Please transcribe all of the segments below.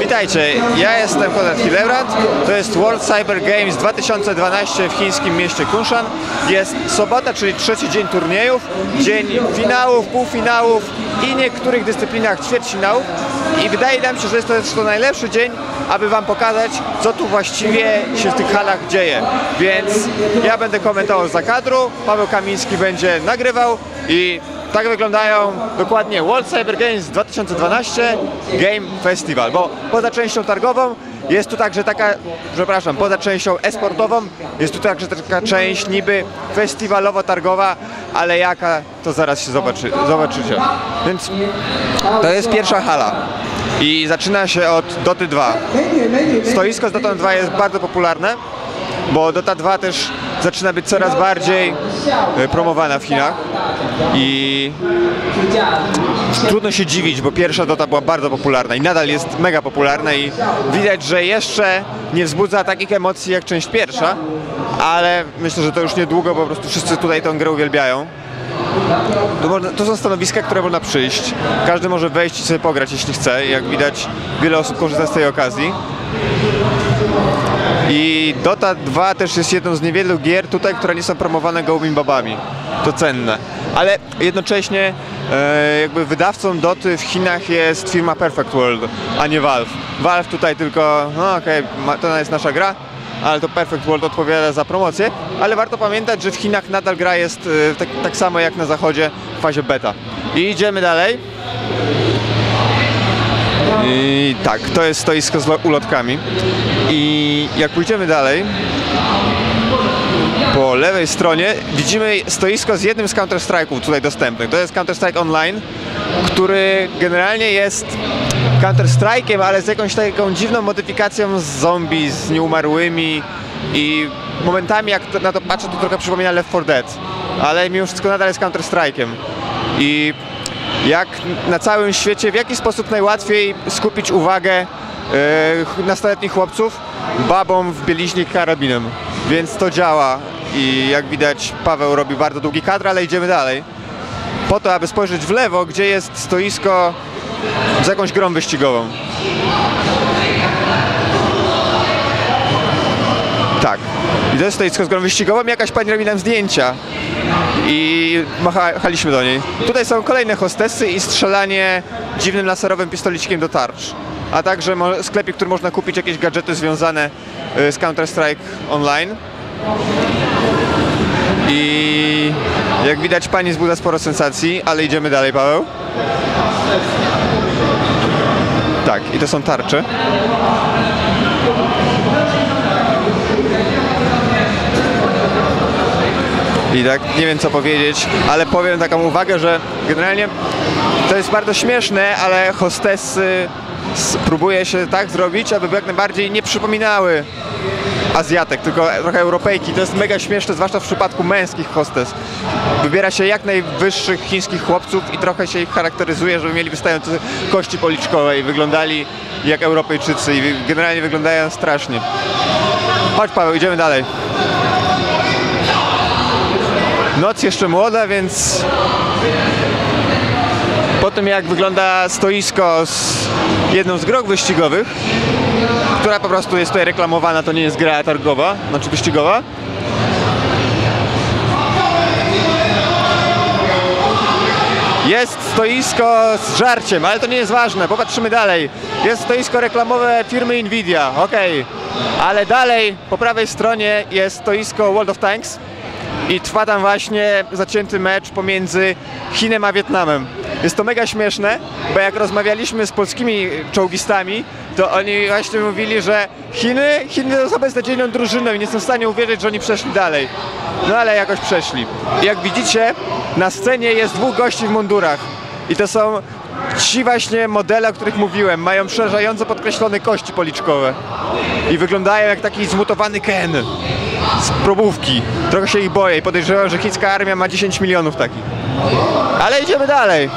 Witajcie, ja jestem Konrad Hillebrand, to jest World Cyber Games 2012 w chińskim mieście Kunshan. Jest sobota, czyli trzeci dzień turniejów, dzień finałów, półfinałów i niektórych dyscyplinach ćwierćfinałów i wydaje nam się, że jest to, jest to najlepszy dzień, aby Wam pokazać, co tu właściwie się w tych halach dzieje. Więc ja będę komentował za kadru, Paweł Kamiński będzie nagrywał i tak wyglądają dokładnie World Cyber Games 2012 Game Festival, bo poza częścią targową jest tu także taka, przepraszam, poza częścią esportową jest tu także taka część niby festiwalowo-targowa, ale jaka to zaraz się zobaczy, zobaczycie. Więc to jest pierwsza hala i zaczyna się od Doty 2. Stoisko z Dotą 2 jest bardzo popularne, bo Dota 2 też zaczyna być coraz bardziej e, promowana w Chinach i trudno się dziwić, bo pierwsza Dota była bardzo popularna i nadal jest mega popularna i widać, że jeszcze nie wzbudza takich emocji jak część pierwsza, ale myślę, że to już niedługo, bo po prostu wszyscy tutaj tę grę uwielbiają. To, to są stanowiska, które można przyjść. Każdy może wejść i sobie pograć, jeśli chce. Jak widać, wiele osób korzysta z tej okazji. I Dota 2 też jest jedną z niewielu gier tutaj, które nie są promowane gołymi babami. To cenne. Ale jednocześnie e, jakby wydawcą Doty w Chinach jest firma Perfect World, a nie Valve. Valve tutaj tylko, no okej, okay, to jest nasza gra, ale to Perfect World odpowiada za promocję, ale warto pamiętać, że w Chinach nadal gra jest e, tak, tak samo jak na zachodzie w fazie beta. I idziemy dalej. I tak, to jest stoisko z lo- ulotkami. I jak pójdziemy dalej, po lewej stronie widzimy stoisko z jednym z Counter-Strike'ów tutaj dostępnych. To jest Counter-Strike Online, który generalnie jest Counter-Strike'iem, ale z jakąś taką dziwną modyfikacją z zombie, z nieumarłymi i momentami jak na to patrzę, to trochę przypomina Left 4 Dead, ale mimo wszystko nadal jest Counter-Strike'iem. I jak na całym świecie, w jaki sposób najłatwiej skupić uwagę e, nastoletnich chłopców babą w bieliźnie karabinem. Więc to działa i jak widać Paweł robi bardzo długi kadr, ale idziemy dalej. Po to, aby spojrzeć w lewo, gdzie jest stoisko z jakąś grą wyścigową. Tak. I jest stoisko z wyścigową, jakaś pani robi nam zdjęcia i machaliśmy do niej. Tutaj są kolejne hostessy i strzelanie dziwnym laserowym pistolicikiem do tarcz. A także sklepik, który można kupić jakieś gadżety związane y, z Counter-Strike Online. I jak widać pani zbudza sporo sensacji, ale idziemy dalej, Paweł. Tak, i to są tarcze. I tak nie wiem co powiedzieć, ale powiem taką uwagę, że generalnie to jest bardzo śmieszne, ale hostessy próbuje się tak zrobić, aby jak najbardziej nie przypominały Azjatek, tylko trochę Europejki. To jest mega śmieszne, zwłaszcza w przypadku męskich hostes. Wybiera się jak najwyższych chińskich chłopców i trochę się ich charakteryzuje, żeby mieli wystające kości policzkowe i wyglądali jak Europejczycy i generalnie wyglądają strasznie. Chodź Paweł, idziemy dalej. Noc jeszcze młoda, więc po tym jak wygląda stoisko z jedną z grok wyścigowych, która po prostu jest tutaj reklamowana, to nie jest gra targowa, znaczy wyścigowa. Jest stoisko z żarciem, ale to nie jest ważne, popatrzymy dalej. Jest stoisko reklamowe firmy Nvidia, okej. Ale dalej, po prawej stronie jest stoisko World of Tanks i trwa tam właśnie zacięty mecz pomiędzy Chinem a Wietnamem. Jest to mega śmieszne, bo jak rozmawialiśmy z polskimi czołgistami, to oni właśnie mówili, że Chiny, Chiny są beznadziejną drużyną i nie są w stanie uwierzyć, że oni przeszli dalej. No ale jakoś przeszli. I jak widzicie, na scenie jest dwóch gości w mundurach. I to są ci właśnie modele, o których mówiłem. Mają przerażająco podkreślone kości policzkowe. I wyglądają jak taki zmutowany Ken z probówki. Trochę się ich boję i podejrzewam, że chińska armia ma 10 milionów takich. Ale idziemy dalej.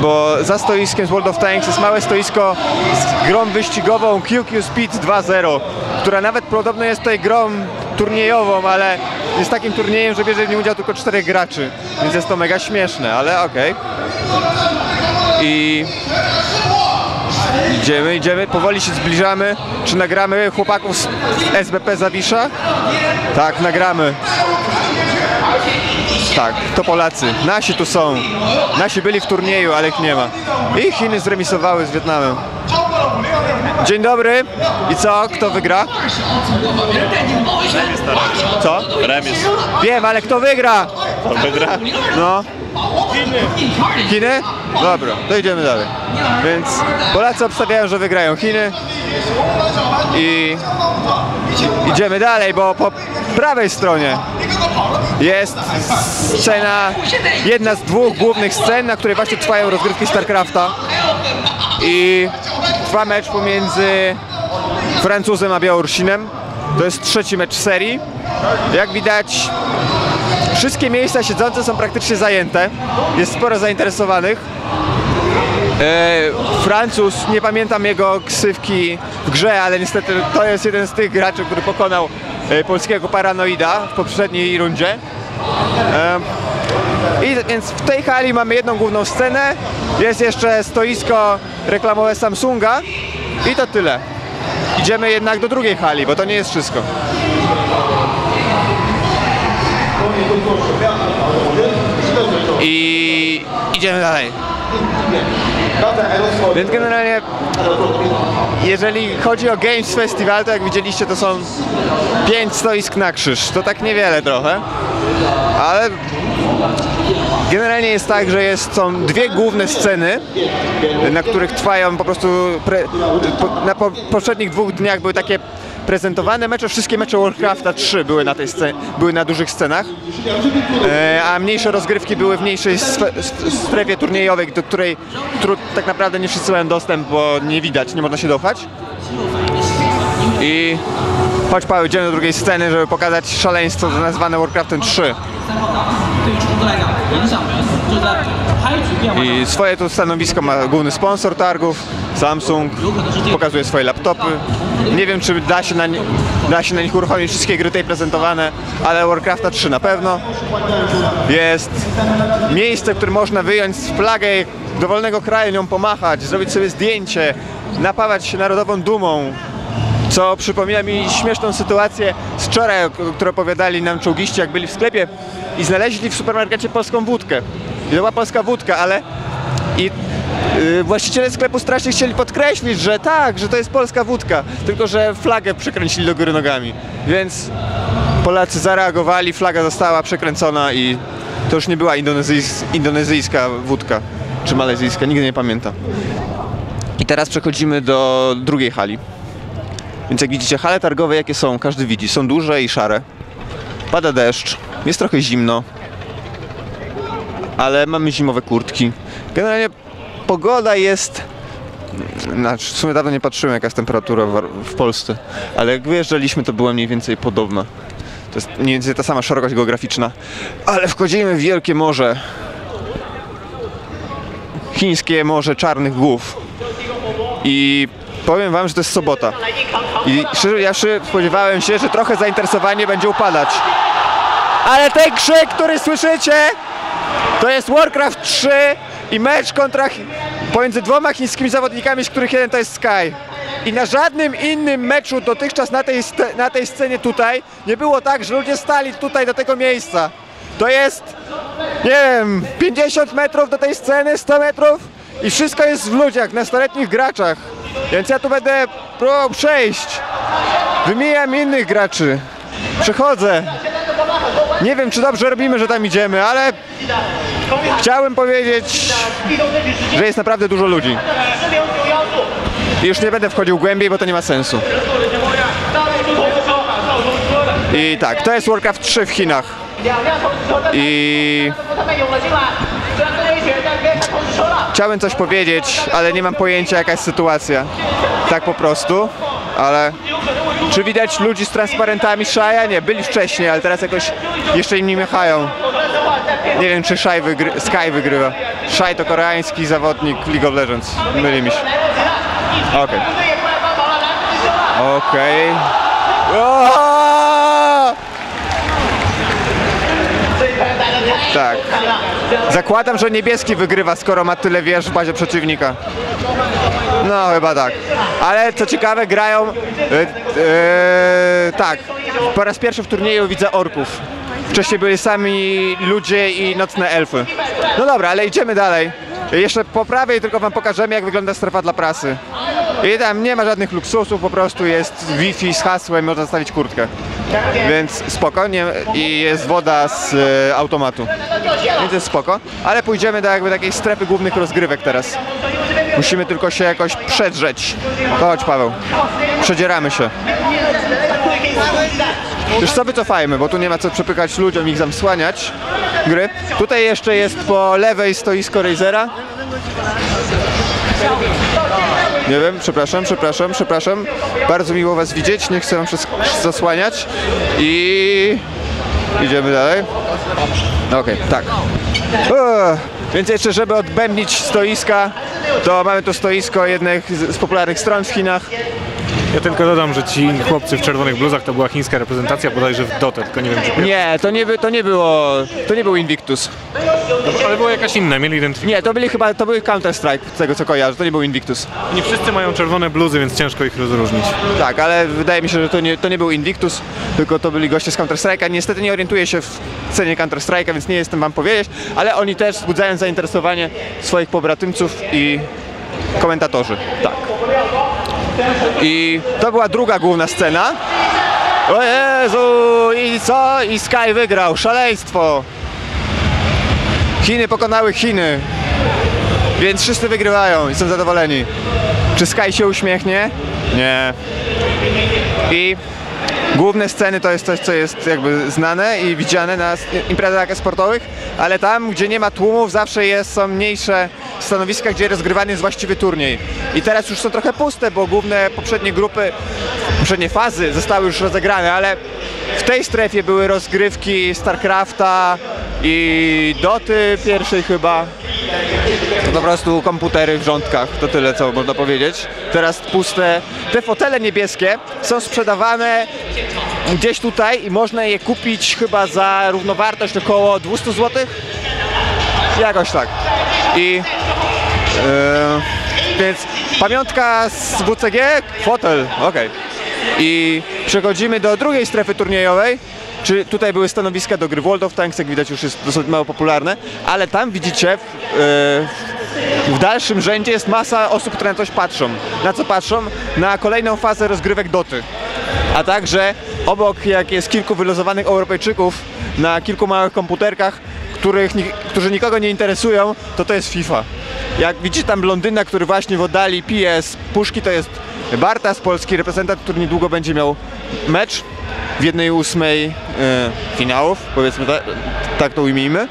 Bo za stoiskiem z World of Tanks jest małe stoisko z grą wyścigową QQ Speed 2.0, która nawet podobno jest tutaj grą turniejową, ale jest takim turniejem, że bierze w nim udział tylko czterech graczy, więc jest to mega śmieszne, ale okej. I idziemy, idziemy, powoli się zbliżamy. Czy nagramy chłopaków z SBP Zawisza? Tak, nagramy. Tak, to Polacy. Nasi tu są. Nasi byli w turnieju, ale ich nie ma. I Chiny zremisowały z Wietnamem. Dzień dobry. I co? Kto wygra? Remis. Co? Remis. Wiem, ale kto wygra? To wygra. No. Chiny? Dobra, to idziemy dalej. Więc Polacy obstawiają, że wygrają Chiny. I idziemy dalej, bo po prawej stronie jest scena, jedna z dwóch głównych scen, na której właśnie trwają rozgrywki StarCrafta. I trwa mecz pomiędzy Francuzem a Białorusinem. To jest trzeci mecz serii. Jak widać, Wszystkie miejsca siedzące są praktycznie zajęte. Jest sporo zainteresowanych. E, Francuz, nie pamiętam jego ksywki w grze, ale niestety to jest jeden z tych graczy, który pokonał e, polskiego paranoida w poprzedniej rundzie. E, I więc w tej hali mamy jedną główną scenę. Jest jeszcze stoisko reklamowe Samsunga i to tyle. Idziemy jednak do drugiej hali, bo to nie jest wszystko. Idziemy dalej. Więc generalnie, jeżeli chodzi o Games Festival, to jak widzieliście, to są pięć stoisk na krzyż. To tak niewiele trochę, ale generalnie jest tak, że jest, są dwie główne sceny, na których trwają po prostu, pre, po, na po, poprzednich dwóch dniach były takie prezentowane mecze, wszystkie mecze Warcrafta 3 były na, tej były na dużych scenach, e, a mniejsze rozgrywki były w mniejszej strefie turniejowej, do której tak naprawdę nie wszyscy mają dostęp, bo nie widać, nie można się dopchać. I chodź Paweł, idziemy do drugiej sceny, żeby pokazać szaleństwo nazwane Warcraftem 3. I swoje tu stanowisko ma główny sponsor targów, Samsung, pokazuje swoje laptopy. Nie wiem, czy da się na, nie, da się na nich uruchomić wszystkie gry tutaj prezentowane, ale Warcrafta 3 na pewno. Jest miejsce, w którym można wyjąć flagę dowolnego kraju, nią pomachać, zrobić sobie zdjęcie, napawać się narodową dumą. Co przypomina mi śmieszną sytuację z wczoraj, o której opowiadali nam czołgiści, jak byli w sklepie i znaleźli w supermarkecie polską wódkę. I to była polska wódka, ale i właściciele sklepu strasznie chcieli podkreślić, że tak, że to jest polska wódka, tylko że flagę przekręcili do góry nogami. Więc Polacy zareagowali, flaga została przekręcona i to już nie była indonezyjs- indonezyjska wódka, czy malezyjska, nigdy nie pamiętam. I teraz przechodzimy do drugiej hali. Więc jak widzicie, hale targowe jakie są, każdy widzi. Są duże i szare. Pada deszcz, jest trochę zimno, ale mamy zimowe kurtki. Generalnie pogoda jest... Znaczy, w sumie dawno nie patrzyłem jaka jest temperatura w, Polsce, ale jak wyjeżdżaliśmy to była mniej więcej podobna. To jest mniej więcej ta sama szerokość geograficzna. Ale wchodzimy w wielkie morze. Chińskie Morze Czarnych Głów. I powiem wam, że to jest sobota. I szczerze, ja się spodziewałem się, że trochę zainteresowanie będzie upadać. Ale ten krzyk, który słyszycie, to jest Warcraft 3 i mecz kontra pomiędzy dwoma chińskimi zawodnikami, z których jeden to jest Sky. I na żadnym innym meczu dotychczas na tej, na tej scenie tutaj nie było tak, że ludzie stali tutaj do tego miejsca. To jest, nie wiem, 50 metrów do tej sceny, 100 metrów i wszystko jest w ludziach, nastoletnich graczach. Więc ja tu będę próbował przejść. Wymieniam innych graczy. Przechodzę. Nie wiem, czy dobrze robimy, że tam idziemy, ale chciałem powiedzieć, że jest naprawdę dużo ludzi. I już nie będę wchodził głębiej, bo to nie ma sensu. I tak, to jest Warcraft 3 w Chinach. I... Chciałem coś powiedzieć, ale nie mam pojęcia jaka jest sytuacja. Tak po prostu ale czy widać ludzi z transparentami Szaja? Nie, byli wcześniej, ale teraz jakoś jeszcze im nie mechają. Nie wiem, czy Shai wygry Sky wygrywa. Shai to koreański zawodnik League of Legends. Myli mi się. Okej. Okay. Okej. Okay. Tak. Zakładam, że niebieski wygrywa, skoro ma tyle wież w bazie przeciwnika. No, chyba tak. Ale co ciekawe, grają. e, e, tak. Po raz pierwszy w turnieju widzę orków. Wcześniej byli sami ludzie i nocne elfy. No dobra, ale idziemy dalej. Jeszcze po prawej tylko wam pokażemy, jak wygląda strefa dla prasy. I tam nie ma żadnych luksusów, po prostu jest Wi-Fi z hasłem, można zostawić kurtkę. Więc spokojnie i jest woda z e, automatu. Więc jest spoko. Ale pójdziemy do jakby takiej strefy głównych rozgrywek teraz. Musimy tylko się jakoś przedrzeć. Chodź Paweł. Przedzieramy się. Już co wycofajmy, bo tu nie ma co przepychać ludziom ich zamsłaniać gry. Tutaj jeszcze jest po lewej stoisko Razera. Nie wiem, przepraszam, przepraszam, przepraszam. Bardzo miło Was widzieć, nie chcę Wam zasłaniać. I idziemy dalej. Okej, tak. Uff. Więc jeszcze, żeby odbębnić stoiska, to mamy tu stoisko jednych z, z popularnych stron w Chinach. Ja tylko dodam, że ci chłopcy w czerwonych bluzach to była chińska reprezentacja bodajże w Dotę, tylko nie wiem czy... Nie, to nie, by, to nie było, to nie był Invictus. Ale była jakaś inna, mieli identyfikację. Nie, to byli chyba, to był Counter Strike, z tego co kojarzę, to nie był Invictus. Nie wszyscy mają czerwone bluzy, więc ciężko ich rozróżnić. Tak, ale wydaje mi się, że to nie, to nie był Invictus, tylko to byli goście z Counter Strike'a. Niestety nie orientuję się w cenie Counter Strike'a, więc nie jestem wam powiedzieć, ale oni też wzbudzają zainteresowanie swoich pobratymców i komentatorzy. Tak. I to była druga główna scena. O Jezu, i co? I Sky wygrał, szaleństwo. Chiny pokonały Chiny. Więc wszyscy wygrywają i są zadowoleni. Czy Sky się uśmiechnie? Nie. I główne sceny to jest coś, co jest jakby znane i widziane na imprezach sportowych, ale tam, gdzie nie ma tłumów, zawsze jest, są mniejsze stanowiska, gdzie rozgrywany jest właściwy turniej. I teraz już są trochę puste, bo główne poprzednie grupy, poprzednie fazy zostały już rozegrane, ale w tej strefie były rozgrywki StarCrafta i Doty pierwszej chyba. To po prostu komputery w rządkach, to tyle co można powiedzieć. Teraz puste. Te fotele niebieskie są sprzedawane gdzieś tutaj i można je kupić chyba za równowartość około 200 zł. Jakoś tak. I e, więc pamiątka z WCG, fotel, okej. I przechodzimy do drugiej strefy turniejowej. Czy tutaj były stanowiska do gry World of Tanks, jak widać już jest dosyć mało popularne, ale tam widzicie w, e, w dalszym rzędzie jest masa osób, które na coś patrzą. Na co patrzą? Na kolejną fazę rozgrywek Doty. A także obok, jak jest kilku wylosowanych Europejczyków na kilku małych komputerkach, których, którzy nikogo nie interesują, to to jest FIFA. Jak widzicie tam blondyna, który właśnie w oddali pije z puszki, to jest Bartas, polski reprezentant, który niedługo będzie miał mecz w jednej ósmej e, finałów, powiedzmy tak, tak to ujmijmy.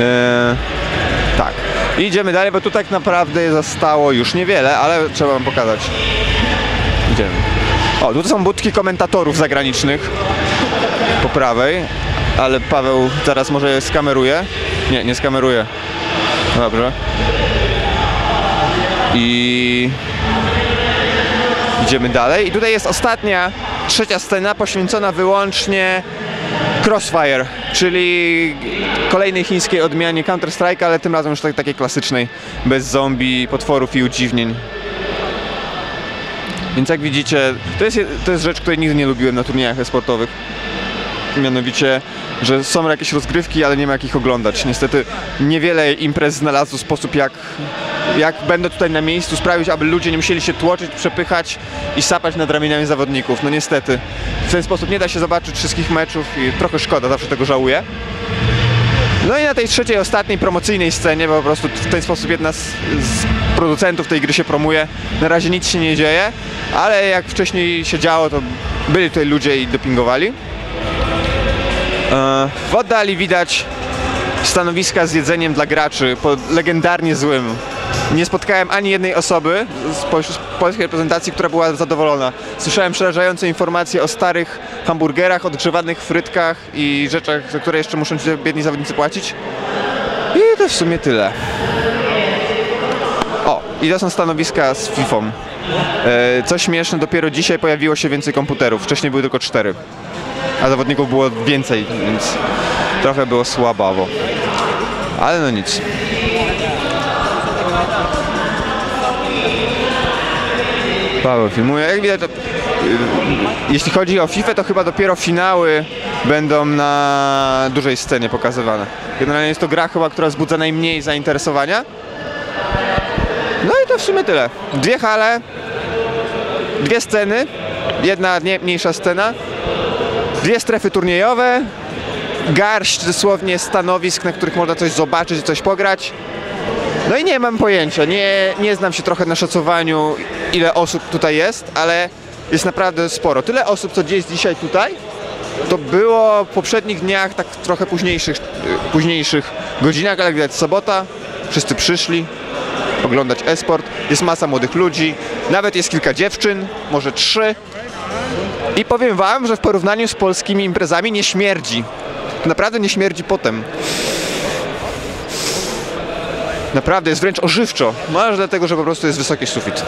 E, tak. Idziemy dalej, bo tu tak naprawdę zostało już niewiele, ale trzeba wam pokazać. Idziemy. O, tu są budki komentatorów zagranicznych po prawej, ale Paweł zaraz może skameruje. Nie, nie skameruje. Dobrze. I idziemy dalej. I tutaj jest ostatnia, trzecia scena poświęcona wyłącznie Crossfire, czyli kolejnej chińskiej odmianie Counter-Strike, ale tym razem już tak, takiej klasycznej, bez zombie, potworów i udziwnień. Więc jak widzicie, to jest, to jest rzecz, której nigdy nie lubiłem na turniejach e-sportowych. Mianowicie, że są jakieś rozgrywki, ale nie ma jak ich oglądać. Niestety niewiele imprez znalazło sposób, jak, jak będę tutaj na miejscu sprawić, aby ludzie nie musieli się tłoczyć, przepychać i sapać nad ramieniami zawodników. No niestety, w ten sposób nie da się zobaczyć wszystkich meczów i trochę szkoda, zawsze tego żałuję. No i na tej trzeciej, ostatniej promocyjnej scenie, bo po prostu w ten sposób jedna z, z producentów tej gry się promuje. Na razie nic się nie dzieje, ale jak wcześniej się działo, to byli tutaj ludzie i dopingowali. E, W oddali widać stanowiska z jedzeniem dla graczy, po legendarnie złym. Nie spotkałem ani jednej osoby z pol- z polskiej reprezentacji, która była zadowolona. Słyszałem przerażające informacje o starych hamburgerach, odgrzewanych frytkach i rzeczach, za które jeszcze muszą ci biedni zawodnicy płacić. I to w sumie tyle. O, i to są stanowiska z FIFA. E, Co śmieszne, dopiero dzisiaj pojawiło się więcej komputerów. Wcześniej były tylko cztery. a zawodników było więcej, więc trochę było słabawo. Ale no nic. Paweł filmuje. Jak widać, to, y, jeśli chodzi o FIFA, to chyba dopiero finały będą na dużej scenie pokazywane. Generalnie jest to gra chyba, która wzbudza najmniej zainteresowania. No i to w sumie tyle. Dwie hale, dwie sceny, jedna nie, mniejsza scena, dwie strefy turniejowe, garść dosłownie stanowisk, na których można coś zobaczyć, coś pograć. No i nie mam pojęcia, nie, nie znam się trochę na szacowaniu, ile osób tutaj jest, ale jest naprawdę sporo. Tyle osób, co gdzieś dzisiaj tutaj, to było w poprzednich dniach, tak trochę późniejszych, późniejszych godzinach, ale widać sobota, wszyscy przyszli oglądać e-sport, jest masa młodych ludzi, nawet jest kilka dziewczyn, może trzy. I powiem wam, że w porównaniu z polskimi imprezami nie śmierdzi. Naprawdę nie śmierdzi potem. Naprawdę jest wręcz ożywczo. Może dlatego, że po prostu jest wysoki sufit.